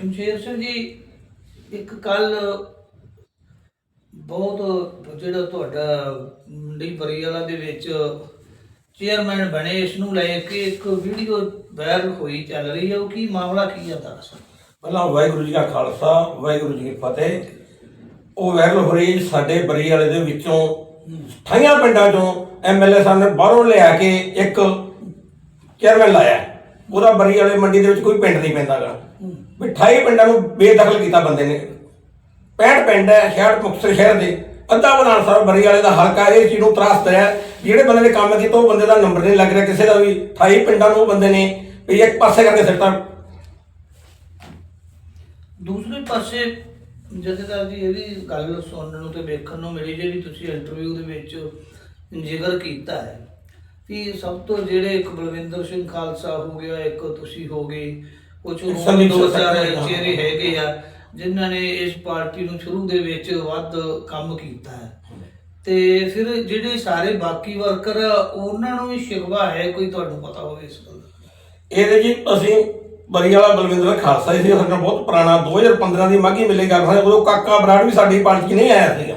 ਸ਼ਮਸ਼ੇਰ ਸਿੰਘ ਜੀ, ਇੱਕ ਕੱਲ ਬਹੁਤ ਜਿਹੜਾ ਤੁਹਾਡਾ ਮੰਡੀ ਬਰੀਵਾਲਾ ਦੇ ਵਿੱਚ ਚੇਅਰਮੈਨ ਬਣੇ, ਇਸ ਨੂੰ ਲੈ ਕੇ ਇੱਕ ਵੀਡੀਓ ਵਾਇਰਲ ਹੋਈ, ਚੱਲ ਰਹੀ ਹੈ ਉਹ ਕੀ ਮਾਮਲਾ, ਕੀ ਹੈ ਦਰਅਸਲ ਪਹਿਲਾਂ ਵਾਹਿਗੁਰੂ ਜੀ ਕਾ ਖਾਲਸਾ, ਵਾਹਿਗੁਰੂ ਜੀ ਕੀ ਫਤਿਹ। ਉਹ ਵਾਇਰਲ ਹੋ ਰਹੀ ਸਾਡੇ ਬਰੀ ਵਾਲੇ ਦੇ ਵਿੱਚੋਂ ਠਾਈਆਂ ਪਿੰਡਾਂ ਚੋਂ ਐਮਐਲਏ ਸਾਹਿਬ ਨੇ ਬਾਹਰੋਂ ਲਿਆ ਕੇ ਇੱਕ ਚੇਅਰਮੈਨ ਲਾਇਆ। ਉਹਦਾ ਬਰੀ ਵਾਲੇ ਮੰਡੀ ਦੇ ਵਿੱਚ ਕੋਈ ਪਿੰਡ ਨਹੀਂ ਪੈਂਦਾਗਾ ਵੀ 28 ਪਿੰਡਾਂ ਨੂੰ ਬੇਦਖਲ ਕੀਤਾ ਬੰਦੇ ਨੇ। 65 ਪਿੰਡ ਹੈ, ਸ਼ਹਿਰ, ਮੁਕਤਸਰ ਸ਼ਹਿਰ ਦੇ। ਅੱਧਾ ਬਨਾਨ ਸਾਹਿਬ ਬਰੀ ਵਾਲੇ ਦਾ ਹਲਕਾ ਇਹ ਚੀਜ਼ ਨੂੰ ਤਰਾਸਤ ਹੈ। ਜਿਹੜੇ ਬੰਦੇ ਨੇ ਕੰਮ ਕੀਤਾ, ਉਹ ਬੰਦੇ ਦਾ ਨੰਬਰ ਨਹੀਂ ਲੱਗ ਰਿਹਾ ਕਿਸੇ ਦਾ ਵੀ। 28 ਪਿੰਡਾਂ ਨੂੰ ਉਹ ਬੰਦੇ ਨੇ ਵੀ ਇੱਕ ਪਾਸੇ ਕਰਕੇ ਸਿੱਟਾ ਦੂਸਰੇ ਪਾਸੇ ਜਥੇਦਾਰ ਜੀ, ਇਹ ਵੀ ਗੱਲ ਸੁਣਨ ਨੂੰ ਤੇ ਵੇਖਣ ਨੂੰ ਮਿਲੀ ਜਿਹੜੀ ਤੁਸੀਂ ਇੰਟਰਵਿਊ ਦੇ ਵਿੱਚ ਜ਼ਿਕਰ ਕੀਤਾ ਹੈ। ਕਿ ਸਭ ਤੋਂ ਜਿਹੜੇ ਇੱਕ ਬਲਵਿੰਦਰ ਸਿੰਘ ਖਾਲਸਾ ਹੋ ਗਿਆ ਇੱਕ ਤੁਸੀਂ ਹੋ ਗਏ ਕੁਝ ਹੋਰ ਦੋ ਚਾਰ। ਚਿਹਰੇ ਹੈਗੇ ਆ ਜਿਨ੍ਹਾਂ ਨੇ ਇਸ ਪਾਰਟੀ ਨੂੰ ਸ਼ੁਰੂ ਦੇ ਵਿੱਚ ਵੱਧ ਕੰਮ ਕੀਤਾ ਹੈ। ਤੇ ਫਿਰ ਜਿਹੜੇ ਸਾਰੇ ਬਾਕੀ ਵਰਕਰ ਉਹਨਾਂ ਨੂੰ ਵੀ ਸ਼ਿਕਵਾ ਹੈ ਕੋਈ ਤੁਹਾਨੂੰ ਪਤਾ ਹੋਵੇ ਇਸ ਗੱਲ ਦਾ? ਇਹਦੇ ਜੀ ਅਸੀਂ ਬਰੀ ਵਾਲਾ ਬਲਵਿੰਦਰ ਖਾਲਸਾ ਜੀ ਸਾਡਾ ਬਹੁਤ ਪੁਰਾਣਾ 2015 ਦੀ ਮਾਗੀ ਮਿਲੇ ਗੱਲ ਉਦੋਂ ਕਾਕਾ ਬਰਾੜ ਵੀ ਸਾਡੀ ਪਾਰਟੀ ਨਹੀਂ ਆਇਆ ਸੀਗਾ।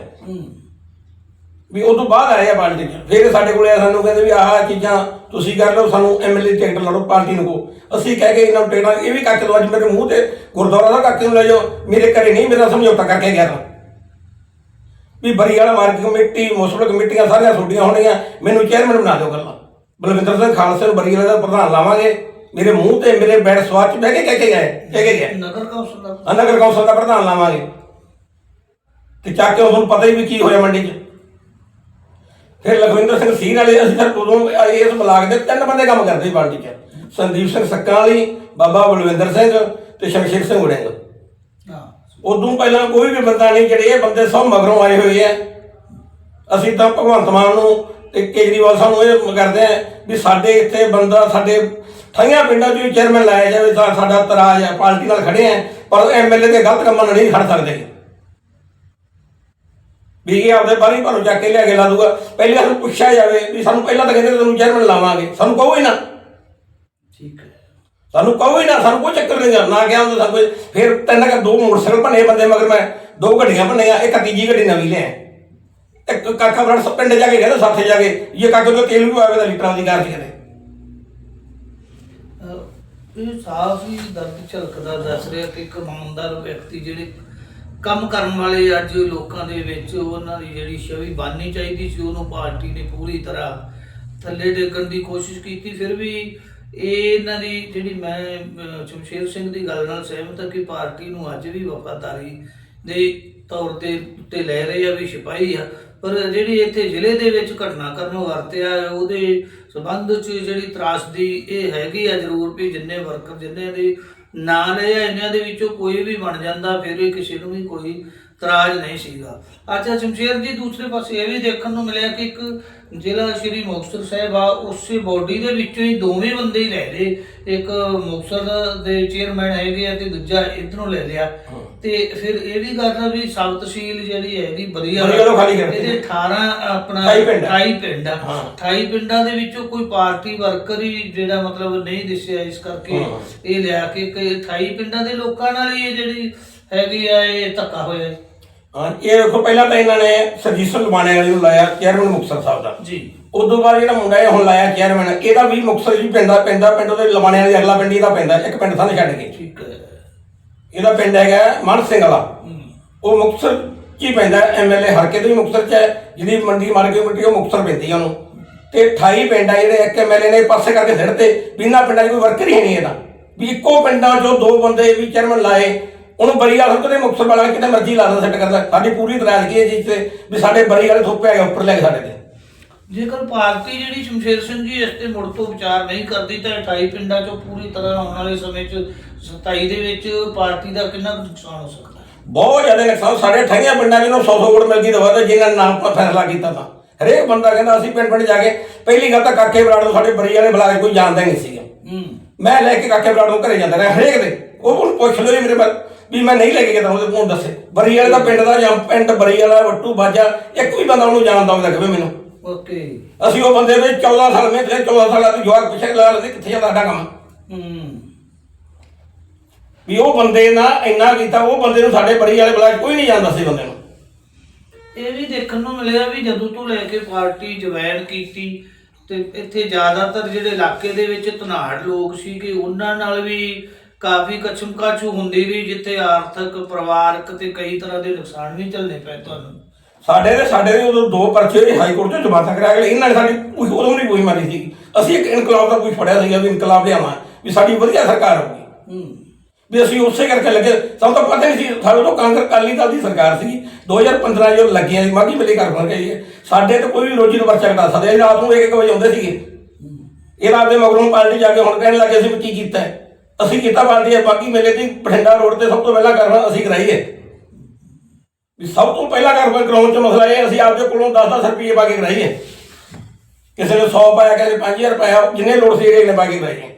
ਵੀ ਉਹ ਤੋਂ ਬਾਅਦ ਆਏ ਆ ਪਾਰਟੀ 'ਚ। ਫਿਰ ਸਾਡੇ ਕੋਲੇ ਆ ਸਾਨੂੰ ਕਹਿੰਦੇ ਵੀ ਆਹ ਚੀਜ਼ਾਂ ਤੁਸੀਂ ਕਰ ਲਓ ਸਾਨੂੰ ਐਮਐਲਏ ਟਿਕਟ ਲੜੋ ਪਾਰਟੀ ਨੂੰ ਕੋ। ਅਸੀਂ ਕਹਿ ਕੇ ਇਹਨਾਂ ਨੂੰ ਟਿਕਟਾਂ ਇਹ ਵੀ ਕਾਕੇ ਤੋਂ ਅੱਜ ਮੇਰੇ ਮੂੰਹ ਤੇ ਗੁਰਦੁਆਰਾ ਦਾ ਕਾਕੇ ਨੂੰ ਲੈ ਜਾਓ ਮੇਰੇ ਘਰੇ ਨਹੀਂ ਮੇਰਾ ਸਮਝੌਤਾ ਕਰਕੇ ਗਿਆ ਤਾਂ। ਵੀ ਬਰੀ ਵਾਲਾ ਮਾਰਕੀਟ ਕਮੇਟੀ ਮੁਸਲਿਮ ਕਮੇਟੀਆਂ ਸਾਰੀਆਂ ਛੋਟੀਆਂ ਹੋਣਗੀਆਂ ਮੈਨੂੰ ਚੇਅਰਮੈਨ ਬਣਾ ਦਿਓ ਗੱਲਾਂ। ਬਲਵਿੰਦਰ ਸਿੰਘ ਖਾਲਸੇ ਨੂੰ ਬਰੀ ਵਾਲੇ ਦਾ ਪ੍ਰਧਾਨ ਲਾਵਾਂਗੇ। ਮੇਰੇ ਮੂੰਹ ਤੇ ਮੇਰੇ ਬੈਠ ਸਵਾਦ 'ਚ ਬਹਿ ਕੇ ਕਹਿ ਕੇ ਗਏ ਕਹਿ ਕੇ ਗਏ। ਨਗਰ ਕੌਂਸਲ ਦਾ ਨਗਰ ਕੌਂਸਲ ਦਾ ਪ੍ਰਧਾਨ ਲਾਵਾਂਗੇ। ਤੇ ਚੱਕ ਕੇ ਤੁਹਾਨੂੰ ਪਤਾ ਹੀ ਵੀ ਕੀ ਹੋਇਆ ਮੰਡੀ 'ਚ। ਫਿਰ ਲਖਵਿੰਦਰ ਸਿੰਘ ਸੀਰ ਵਾਲੇ ਅਸੀਂ ਫਿਰ ਉਦੋਂ ਇਸ ਬਲਾਕ ਦੇ ਤਿੰਨ ਬੰਦੇ ਕੰਮ ਕਰਦੇ ਸੀ ਪਾਰਟੀ 'ਚ। ਸੰਦੀਪ ਸਿੰਘ ਸੱਕਾ ਵਾਲੀ ਬਾਬਾ ਬਲਵਿੰਦਰ ਸਿੰਘ ਤੇ ਸ਼ਮਸ਼ੇਰ ਸਿੰਘ ਉੜਿੰਗ ਹਾਂ। ਉਦੋਂ ਪਹਿਲਾਂ ਕੋਈ ਵੀ ਬੰਦਾ ਨਹੀਂ ਜਿਹੜੇ ਇਹ ਬੰਦੇ ਸਭ ਮਗਰੋਂ ਆਏ ਹੋਏ ਆ। ਅਸੀਂ ਤਾਂ ਭਗਵੰਤ ਮਾਨ ਨੂੰ ਤੇ ਕੇਜਰੀਵਾਲ ਸਾਹਿਬ ਨੂੰ ਇਹ ਕਰਦੇ ਆ ਵੀ ਸਾਡੇ ਇੱਥੇ ਬੰਦਾ ਸਾਡੇ ਠਾਈਆਂ ਪਿੰਡਾਂ 'ਚ ਵੀ ਚੇਅਰਮੈਨ ਲਾਇਆ ਜਾਵੇ ਸਾ- ਸਾਡਾ ਤਰਾਜ ਹੈ ਪਾਰਟੀ ਨਾਲ ਖੜੇ ਆ ਪਰ ਐਮਐਲਏ ਦੇ ਗਲਤ ਕੰਮਾਂ ਨਾਲ ਨਹੀਂ ਖੜ ਸਕਦੇ। ਵੀ ਇਹ ਆਪਦੇ ਬਾਰੀ ਭਾਰੋਂ ਚੱਕ ਕੇ ਲਿਆ ਕੇ ਲਾ ਦੂਗਾ। ਪਹਿਲੇ ਸਾਨੂੰ ਪੁੱਛਿਆ ਜਾਵੇ ਵੀ ਸਾਨੂੰ ਪਹਿਲਾਂ ਤਾਂ ਕਹਿੰਦੇ ਤੁਹਾਨੂੰ ਚੇਅਰਮੈਨ ਲਾਵਾਂਗੇ। ਸਾਨੂੰ ਕਹੋ ਹੀ ਨਾ। ਠੀਕ ਹੈ। ਸਾਨੂੰ ਕਹੋ ਹੀ ਨਾ ਸਾਨੂੰ ਕੋਈ ਚੱਕਰ ਨਹੀਂ ਗਾ। ਨਾ ਕਿਹਾ ਹੁੰਦਾ ਸਾਨੂੰ ਫਿਰ ਤਿੰਨ ਕਿ ਦੋ ਮੋਟਰਸਾਈਕਲ ਭੰਨੇ ਬੰਦੇ ਮਗਰ ਮੈਂ ਦੋ ਗੱਡੀਆਂ ਭੰਨੀਆਂ ਇੱਕ ਤੀਜੀ ਗੱਡੀ ਨਵੀਂ ਲਿਆ ਇੱਕ ਕਾਕਾ ਬਰੜ ਪਿੰਡ ਜਾ ਕੇ ਕਹਿੰਦਾ ਸਾਥੇ ਜਾ ਕੇ। ਇਹ ਕਾਕੇ ਤੋਂ ਤੇਲ ਵੀ ਆਵੇ ਦਾ ਲੀਟਰਾਂ ਦੀ ਕਾਰ ਸੀ ਕਹਿੰਦੇ ਇਹ ਸਾਫ਼ ਹੀ ਦਰਦ ਝਲਕਦਾ ਦੱਸ ਰਿਹਾ ਕਿ ਇੱਕ ਇਮਾਨਦਾਰ ਵਿਅਕਤੀ ਜਿਹੜੇ ਕੰਮ ਕਰਨ ਵਾਲੇ ਅੱਜ ਲੋਕਾਂ ਦੇ ਵਿੱਚ ਉਹਨਾਂ ਦੀ ਜਿਹੜੀ ਛਵੀ ਬਣਨੀ ਚਾਹੀਦੀ ਸੀ ਉਹਨੂੰ ਪਾਰਟੀ ਨੇ ਪੂਰੀ ਤਰ੍ਹਾਂ ਥੱਲੇ ਡੇਗਣ ਦੀ ਕੋਸ਼ਿਸ਼ ਕੀਤੀ। ਫਿਰ ਵੀ ਇਹ ਇਹਨਾਂ ਦੀ ਜਿਹੜੀ ਮੈਂ ਅਹ, ਸ਼ਮਸ਼ੇਰ ਸਿੰਘ ਦੀ ਗੱਲ ਨਾਲ ਸਹਿਮਤ ਹਾਂ ਕਿ ਪਾਰਟੀ ਨੂੰ ਅੱਜ ਵੀ ਵਫਾਦਾਰੀ ਦੇ ਤੌਰ ਤੇ ਉੱਤੇ ਲੈ ਰਹੇ ਆ ਵੀ ਸਿਪਾਹੀ ਆ। ਪਰ ਜਿਹੜੀ ਇੱਥੇ ਜ਼ਿਲ੍ਹੇ ਦੇ ਵਿੱਚ ਘਟਨਾਕ੍ਰਮ ਵਰਤਿਆ ਉਹਦੇ ਸਬੰਧ ਚ ਜਿਹੜੀ ਤਰਾਸਦੀ ਇਹ ਹੈਗੀ ਆ ਜ਼ਰੂਰ ਵੀ ਜਿੰਨੇ ਵਰਕਰ ਜਿੰਨੇ ਦੇ ਨਾ ਲਏ ਇਹਨਾਂ ਦੇ ਵਿੱਚੋਂ ਕੋਈ ਵੀ ਬਣ ਜਾਂਦਾ, ਫਿਰ ਇਹ ਕਿਸੇ ਨੂੰ ਵੀ ਕੋਈ ਤਰਾਜ ਨਹੀਂ ਸੀਗਾ ਅੱਛਾ ਸ਼ਮਸ਼ੇਰ ਜੀ ਦੂਸਰੇ ਪਾਸੇ ਇਹ ਵੀ ਦੇਖਣ ਨੂੰ ਮਿਲਿਆ ਕਿ ਇੱਕ ਜ਼ਿਲ੍ਹਾ ਸ਼੍ਰੀ ਮੁਕਤਸਰ ਸਾਹਿਬ ਆ ਉਸੇ ਬੋਡੀ ਦੇ ਵਿੱਚੋਂ ਹੀ ਦੋਵੇਂ ਬੰਦੇ ਹੀ ਲੈ ਲਏ ਇੱਕ ਮੁਕਤਸਰ ਦੇ ਚੇਅਰਮੈਨ ਹੈਗੇ ਆ ਤੇ ਦੂਜਾ ਇਧਰੋਂ ਲੈ ਲਿਆ ਤੇ ਫਿਰ ਇਹ ਵੀ ਗੱਲ ਆ ਵੀ ਸਬ ਤਹਿਸੀਲ ਜਿਹੜੀ ਹੈਗੀ ਵਧੀਆ ਬਰੀਆ। ਇਹਦੇ 18 ਆਪਣਾ 28 ਪਿੰਡ ਆ। 28 ਪਿੰਡ ਆ ਹਾਂ। 28 ਪਿੰਡਾਂ ਦੇ ਵਿੱਚੋਂ ਕੋਈ ਪਾਰਟੀ ਵਰਕਰ ਹੀ ਜਿਹੜਾ ਮਤਲਬ ਨਹੀਂ ਦਿਸਿਆ ਇਸ ਕਰਕੇ। ਇਹ ਲਿਆ ਕੇ ਕਿ 28 ਪਿੰਡਾਂ ਦੇ ਲੋਕਾਂ ਨਾਲ ਹੀ ਇਹ ਜਿਹੜੀ ਹੈਗੀ ਆ ਇਹ ਧੱਕਾ ਹੋਇਆ ਹੈ। ਇਹ ਦੇਖੋ ਪਹਿਲਾਂ ਤਾਂ ਇਹਨਾਂ ਨੇ ਸਰਜੀਤ ਲਵਾਣੇ ਵਾਲੇ ਨੂੰ ਲਾਇਆ ਚੇਅਰਮੈਨ ਮੁਕਤਸਰ ਸਾਹਿਬ ਦਾ। ਜੀ। ਉਦੋਂ ਬਾਅਦ ਜਿਹੜਾ ਮੁੰਡਾ ਇਹ ਹੁਣ ਲਾਇਆ ਚੇਅਰਮੈਨ ਇਹਦਾ ਵੀ ਮੁਕਤਸਰ ਜੀ ਪੈਂਦਾ ਪੈਂਦਾ ਪਿੰਡ ਉਹਦੇ ਲਵਾਣੇ ਵਾਲੇ ਅਗਲਾ ਪਿੰਡ ਇਹਦਾ ਪੈਂਦਾ ਇੱਕ ਪਿੰਡ ਸਾਨੂੰ ਛੱਡ ਕੇ। ਠੀਕ ਹੈ। ਇਹਦਾ ਪਿੰਡ ਹੈਗਾ ਮਨ ਸਿੰਘ ਵਾਲਾ। ਉਹ ਮੁਕਤਸਰ ਚ ਹੀ ਪੈਂਦਾ ਐਮਐਲਏ ਹਰਕੇ ਦੇ ਵੀ ਮੁਕਤਸਰ ਚ ਹੈ ਜਿਹਦੀ ਮੰਡੀ ਮਾਰਕੀਟ ਕਮੇਟੀ ਉਹ ਮੁਕਤਸਰ ਪੈਂਦੀ ਆ ਉਹਨੂੰ। ਤੇ 28 ਪਿੰਡ ਆ ਜਿਹੜੇ ਇੱਕ ਐਮਐਲਏ ਨੇ ਪਾਸੇ ਕਰਕੇ ਸਿੱਟਤੇ ਵੀ ਇਹਨਾਂ ਪਿੰਡਾਂ 'ਚ ਕੋਈ ਵਰਕਰ ਹੀ ਨਹੀਂ ਇਹਦਾ। ਵੀ ਇੱਕੋ ਪਿੰਡਾਂ 'ਚੋਂ ਦੋ ਬੰਦੇ ਵੀ ਚੇਅਰਮੈਨ ਲਾਏ ਉਹਨੂੰ ਬਰੀ ਵਾਲਾ ਕਿਤੇ ਮੁਕਤਸਰ ਵਾਲਾ ਕਿਤੇ ਮਰਜ਼ੀ ਲਾ ਦੇ ਸੈੱਟ ਕਰਦਾ ਸਾਡੀ ਪੂਰੀ ਤਰਾਜ਼ਗੀ ਹੈ ਜੀ ਤੇ ਵੀ ਸਾਡੇ ਬਰੀ ਵਾਲੇ ਥੋਪੇ ਆ ਉੱਪਰ ਲੈ ਕੇ ਸਾਡੇ ਤੇ। ਜੇਕਰ ਪਾਰਟੀ ਜਿਹੜੀ ਸ਼ਮਸ਼ੇਰ ਸਿੰਘ ਜੀ ਇਸ ਤੇ ਮੁੜ ਤੋਂ ਵਿਚਾਰ ਨਹੀਂ ਕਰਦੀ ਤਾਂ 28 ਪਿੰਡਾਂ ਚੋਂ ਪੂਰੀ ਤਰ੍ਹਾਂ ਆਉਣ ਵਾਲੇ ਸਮੇਂ 'ਚ 27 ਦੇ ਵਿੱਚ ਪਾਰਟੀ ਦਾ ਕਿੰਨਾ ਕੁ ਨੁਕਸਾਨ ਹੋ ਸਕਦਾ? ਬਹੁਤ ਜ਼ਿਆਦਾ ਨੁਕਸਾਨ ਸਾਡੇ ਠਾਈਆਂ ਪਿੰਡਾਂ 'ਚ ਨੂੰ 100 100 ਵੋਟ ਮਿਲ ਗਈ ਦਵਾ ਤੇ ਜਿਨ੍ਹਾਂ ਨੇ ਨਾਮ ਪਰ ਫੈਸਲਾ ਕੀਤਾ ਤਾਂ। ਹਰੇਕ ਬੰਦਾ ਕਹਿੰਦਾ ਅਸੀਂ ਪਿੰਡ ਪਿੰਡ ਜਾ ਕੇ ਪਹਿਲੀ ਗੱਲ ਤਾਂ ਕਾਕੇ ਬਰਾੜ ਨੂੰ ਸਾਡੇ ਬਰੀ ਵਾਲੇ ਬੁਲਾ ਕੇ ਕੋਈ ਜਾਣਦਾ ਨਹੀਂ ਸੀਗਾ। ਮੈਂ ਲੈ ਕੇ ਕਾਕੇ ਬਰਾੜ ਨੂੰ ਘਰੇ ਜਾਂਦਾ ਰਿਹਾ ਹਰੇਕ ਦੇ। ਉਹ ਪੁੱਛ ਲਓ ਜੀ ਮੇਰੇ ਬਾਰੇ ਵੀ ਮੈਂ ਨਹੀਂ ਲੈ ਕੇ ਗਿਆ ਉਹਦੇ ਕੋਲ ਦੱਸੇ। ਬਰੀ ਵਾਲੇ ਦਾ ਪਿੰਡ ਦਾ ਜਾਂ ਪਿੰਡ ਬਰੀ ਵਾਲਾ ਵੱਟੂ ਬਾਜਾ ਇੱਕ ਵੀ ਬੰਦਾ ਉਹਨੂੰ ਜਾਣਦਾ ਹੁੰਦਾ ਕਹੇ ਮੈਨੂੰ। ਓਕੇ। ਅਸੀਂ ਉਹ ਬੰਦੇ ਦੇ 14 ਸਾਲ ਮੈਂ ਤੇ 14 ਸਾਲਾਂ ਤੋਂ ਜਵਾਕ ਪਿੱਛੇ ਲਾ ਲੈਂਦੇ ਕਿੱਥੇ ਜਾਂਦਾ ਸਾਡਾ ਕੰਮ? ਹੂੰ। ਵੀ ਉਹ ਬੰਦੇ ਨਾ ਇੰਨਾ ਕੀਤਾ ਉਹ ਬੰਦੇ ਨੂੰ ਸਾਡੇ ਬਰੀ ਵਾਲੇ ਬਲਾਕ ਕੋਈ ਨਹੀਂ ਜਾਣਦਾ ਸੀ ਬੰਦੇ ਨੂੰ। ਇਹ ਵੀ ਦੇਖਣ ਨੂੰ ਮਿਲਿਆ ਵੀ ਜਦੋਂ ਤੋਂ ਲੈ ਕੇ ਪਾਰਟੀ ਜੁਆਇਨ ਕੀਤੀ ਤੇ ਇੱਥੇ ਜ਼ਿਆਦਾਤਰ ਜਿਹੜੇ ਇਲਾਕੇ ਦੇ ਵਿੱਚ ਧਨਾੜ ਲੋਕ ਸੀਗੇ ਉਹਨਾਂ ਨਾਲ ਵੀ ਕਾਫੀ ਕਚਮਕਾਚੂ ਹੁੰਦੀ ਰਹੀ ਜਿੱਥੇ ਆਰਥਿਕ ਪਰਿਵਾਰਕ ਤੇ ਕਈ ਤਰ੍ਹਾਂ ਦੇ ਨੁਕਸਾਨ ਵੀ ਝੱਲਣੇ ਪਏ ਤੁਹਾਨੂੰ। ਸਾਡੇ ਦੇ ਸਾਡੇ ਦੇ ਉਦੋਂ ਦੋ ਪਰਚੇ ਹਾਈ ਕੋਰਟ ਚ ਜਮਾਤਾ ਕਰਾਇਆ ਗਏ ਇਹਨਾਂ ਨੇ ਸਾਡੀ ਕੋਈ ਉਦੋਂ ਨਹੀਂ ਕੋਈ ਮਾਰੀ ਸੀ। ਅਸੀਂ ਇੱਕ ਇਨਕਲਾਬ ਦਾ ਕੋਈ ਫੜਿਆ ਸੀਗਾ ਵੀ ਇਨਕਲਾਬ ਲਿਆਵਾਂ ਵੀ ਸਾਡੀ ਵਧੀਆ ਸਰਕਾਰ ਹੋਊਗੀ। ਹੂੰ। ਵੀ ਅਸੀਂ ਉਸੇ ਕਰਕੇ ਲੱਗੇ। ਸਾਨੂੰ ਤਾਂ ਪਤਾ ਨਹੀਂ ਸੀ। ਸਾਡੇ ਤੋਂ ਕਾਂਗਰਸ ਅਕਾਲੀ ਦਲ ਦੀ ਸਰਕਾਰ ਸੀ 2015 ਜਦੋਂ ਲੱਗੀਆਂ ਸੀ ਮਾਗੀ ਮਿਲੀ ਕਰ ਬਣ ਗਈ ਹੈ ਸਾਡੇ ਤੇ ਕੋਈ ਵੀ ਰੋਜੀ ਨੂੰ ਪਰਚਾ ਕਟਾ ਸਕਦੇ। ਰਾਤ ਨੂੰ 1 ਵਜੇ ਆਉਂਦੇ ਸੀਗੇ। ਇਹ ਰਾਤ ਦੇ ਮਗਰੋਂ ਪਾਰਟੀ ਜਾ ਕੇ ਹੁਣ ਕਹਿਣ ਲੱਗੇ ਸੀ ਵੀ ਕੀ ਕੀਤਾ ਹੈ? ਅਸੀਂ ਕੀਤਾ ਪਾਰਟੀ ਬਾਕੀ ਮੇਲੇ ਦੀ ਬਠਿੰਡਾ ਰੋਡ ਤੇ ਸਭ ਤੋਂ ਪਹਿਲਾਂ ਕਰਨਾ ਅਸੀਂ ਕਰਾਈਏ। ਵੀ ਸਭ ਤੋਂ ਪਹਿਲਾਂ ਕਰ ਕਰਾਉਣ ਚ ਮਸਲਾ ਇਹ ਅਸੀਂ ਆਪਦੇ ਕੋਲੋਂ 10-10 ਰੁਪਏ ਪਾ ਕੇ ਕਰਾਈਏ। ਕਿਸੇ ਨੇ 100 ਪਾਇਆ, ਕਿਸੇ ਨੇ 5000 ਪਾਇਆ, ਜਿੰਨੇ ਲੋੜ ਸੀ ਇਹਨੇ ਪਾ ਕੇ ਕਰਾਈਏ।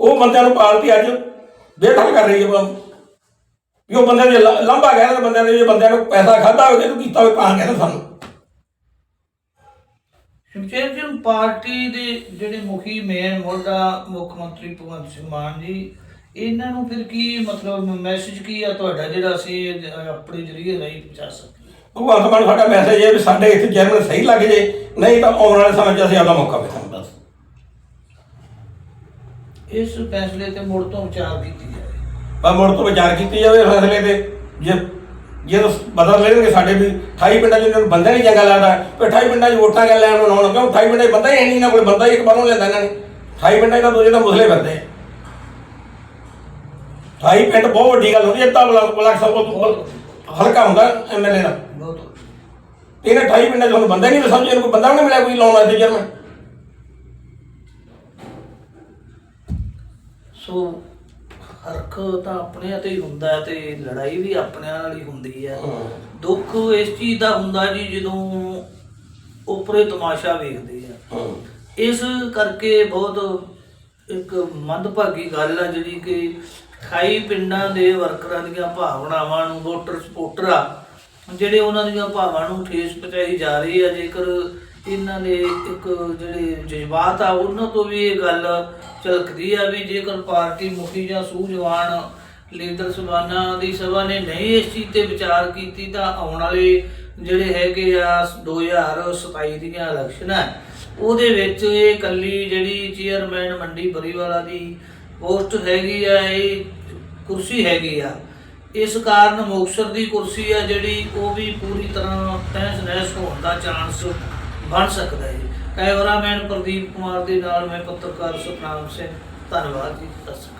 ਉਹ ਬੰਦਿਆਂ ਨੂੰ ਪਾਲਤੀ ਅੱਜ ਬੇਦਖਲ ਕਰ ਰਹੀ ਹੈ ਵੀ ਉਹ ਬੰਦੇ ਨੇ ਲੰਬਾ ਕਹਿ ਗਿਆ ਬੰਦਿਆਂ ਨੇ, ਜੇ ਬੰਦਿਆਂ ਨੂੰ ਪੈਸਾ ਖਾਦਾ ਹੋਵੇ, ਤੂੰ ਕੀਤਾ ਹੋਵੇ, ਤਾਂ ਕਹਿੰਦਾ ਸਾਨੂੰ। ਸ਼ਮਸ਼ੇਰ ਹੁਣ ਪਾਰਟੀ ਦੇ ਜਿਹੜੇ ਮੁਖੀ ਮੇਨ ਮੁੱਢਾ ਮੁੱਖ ਮੰਤਰੀ ਭਗਵੰਤ ਸਿੰਘ ਮਾਨ ਜੀ ਇਹਨਾਂ ਨੂੰ ਫਿਰ ਕੀ ਮਤਲਬ ਮੈਸੇਜ ਕੀ ਆ ਤੁਹਾਡਾ ਜਿਹੜਾ ਅਸੀਂ ਆਪਣੇ ਜਰੀਏ ਰਾਹੀਂ ਪਹੁੰਚਾ ਸਕੀਏ ਭਗਵੰਤ ਮਾਨ ਸਾਡਾ ਮੈਸੇਜ ਹੈ ਵੀ ਸਾਡੇ ਇੱਥੇ ਚੇਅਰਮੈਨ ਸਹੀ ਲੱਗ ਜੇ ਨਹੀਂ ਤਾਂ ਆਉਣ ਵਾਲੇ ਸਮੇਂ 'ਚ ਅਸੀਂ ਆਪਦਾ ਮੌਕਾ ਵੇਖਾਂਗੇ ਬਸ ਇਸ ਫੈਸਲੇ ਤੇ ਮੁੜ ਤੋਂ ਵਿਚਾਰ ਕੀਤੀ ਜਾਵੇ। ਪਰ ਮੁੜ ਤੋਂ ਵਿਚਾਰ ਕੀਤੀ ਜਾਵੇ ਫੈਸਲੇ ਤੇ ਜੇ ਜੇ ਤਾਂ ਬਦਲ ਲੈਣਗੇ ਸਾਡੇ ਵੀ 28 ਪਿੰਡਾਂ 'ਚ ਇਹਨਾਂ ਨੂੰ ਬੰਦਾ ਨਹੀਂ ਚੰਗਾ ਲੱਗਦਾ। ਵੀ 28 ਪਿੰਡਾਂ 'ਚ ਵੋਟਾਂ ਕਰ ਲੈਣ ਨੂੰ ਆਉਣ ਕਿਉਂ 28 ਪਿੰਡਾਂ 'ਚ ਬੰਦਾ ਹੀ ਨਹੀਂ ਨਾ ਕੋਈ ਬੰਦਾ ਹੀ ਇੱਕ ਬਾਹਰੋਂ ਲੈਂਦਾ ਇਹਨਾਂ ਨੇ। 28 ਪਿੰਡਾਂ 'ਚ ਤਾਂ ਦੂਜੇ ਤਾਂ ਮੁਸਲੇ ਆ। 28 ਪਿੰਡ ਬਹੁਤ ਵੱਡੀ ਗੱਲ ਹੁੰਦੀ ਹੈ ਤਾਂ ਬਲਾਕ ਬਲਾਕ ਸਭ ਤੋਂ ਹਲਕਾ ਹੁੰਦਾ ਐਮਐਲਏ ਦਾ। ਬਹੁਤ ਇਹਨੇ 28 ਪਿੰਡਾਂ 'ਚ ਹੁਣ ਬੰਦਾ ਨਹੀਂ ਸਮਝੇ ਇਹਨੂੰ ਕੋਈ ਬੰਦਾ ਨਹੀਂ ਮਿਲਿਆ ਕੋਈ ਲਾਉਣ ਵਾਸਤੇ ਚੇਅਰਮੈਨ ਸੋ ਹਰਖ ਤਾਂ ਆਪਣੇ ਤੇ ਹੀ ਹੁੰਦਾ ਹੈ ਤੇ ਲੜਾਈ ਵੀ ਆਪਣਿਆਂ ਨਾਲ ਹੀ ਹੁੰਦੀ ਹੈ। ਦੁੱਖ ਇਸ ਚੀਜ਼ ਦਾ ਹੁੰਦਾ ਜੀ ਜਦੋਂ ਉੱਪਰੇ ਤਮਾਸ਼ਾ ਵੇਖਦੇ ਆ। ਇਸ ਕਰਕੇ ਬਹੁਤ ਇੱਕ ਮੰਦਭਾਗੀ ਗੱਲ ਆ ਜਿਹੜੀ ਕਿ 28 ਪਿੰਡਾਂ ਦੇ ਵਰਕਰਾਂ ਦੀਆਂ ਭਾਵਨਾਵਾਂ ਨੂੰ ਵੋਟਰ ਸਪੋਰਟਰ ਆ ਜਿਹੜੇ ਉਹਨਾਂ ਦੀਆਂ ਭਾਵਾਂ ਨੂੰ ਠੇਸ ਪਹੁੰਚਾਈ ਜਾ ਰਹੀ ਆ। ਜੇਕਰ ਇਹਨਾਂ ਦੇ ਇੱਕ ਜਿਹੜੇ ਜਜ਼ਬਾਤ ਆ, ਉਹਨਾਂ ਤੋਂ ਵੀ ਇਹ ਗੱਲ ਝਲਕਦੀ ਆ ਵੀ ਜੇਕਰ ਪਾਰਟੀ ਮੁਖੀ ਜਾਂ ਸੂਝਵਾਨ ਲੀਡਰ ਸਭਾਨਾਂ ਦੀ ਸਭਾ ਨੇ ਨਹੀਂ ਇਸ ਚੀਜ਼ ਤੇ ਵਿਚਾਰ ਕੀਤੀ, ਤਾਂ ਆਉਣ ਵਾਲੇ ਜਿਹੜੇ ਹੈਗੇ ਆ 2027 ਦੀਆਂ ਇਲੈਕਸ਼ਨਾਂ ਉਹਦੇ ਵਿੱਚ ਇਹ ਕੱਲੀ ਜਿਹੜੀ ਚੇਅਰਮੈਨ ਮੰਡੀ ਬਰੀਵਾਲਾ ਦੀ ਪੋਸਟ ਹੈਗੀ ਆ, ਇਹ ਕੁਰਸੀ ਹੈਗੀ ਆ। ਇਸ ਕਾਰਨ ਮੁਕਤਸਰ ਦੀ ਕੁਰਸੀ ਆ ਜਿਹੜੀ, ਉਹ ਵੀ ਪੂਰੀ ਤਰ੍ਹਾਂ ਤਹਿਸ ਨਹਿਸ ਹੋਣ ਦਾ ਚਾਂਸ ਬਣ ਸਕਦਾ ਹੈ ਕੈਮਰਾਮੈਨ ਪ੍ਰਦੀਪ ਕੁਮਾਰ ਦੇ ਨਾਲ ਮੈਂ ਪੱਤਰਕਾਰ ਸੁਖਨਾਮ ਸਿੰਘ। ਧੰਨਵਾਦ ਜੀ। ਸਤਿ ਸ਼੍ਰੀ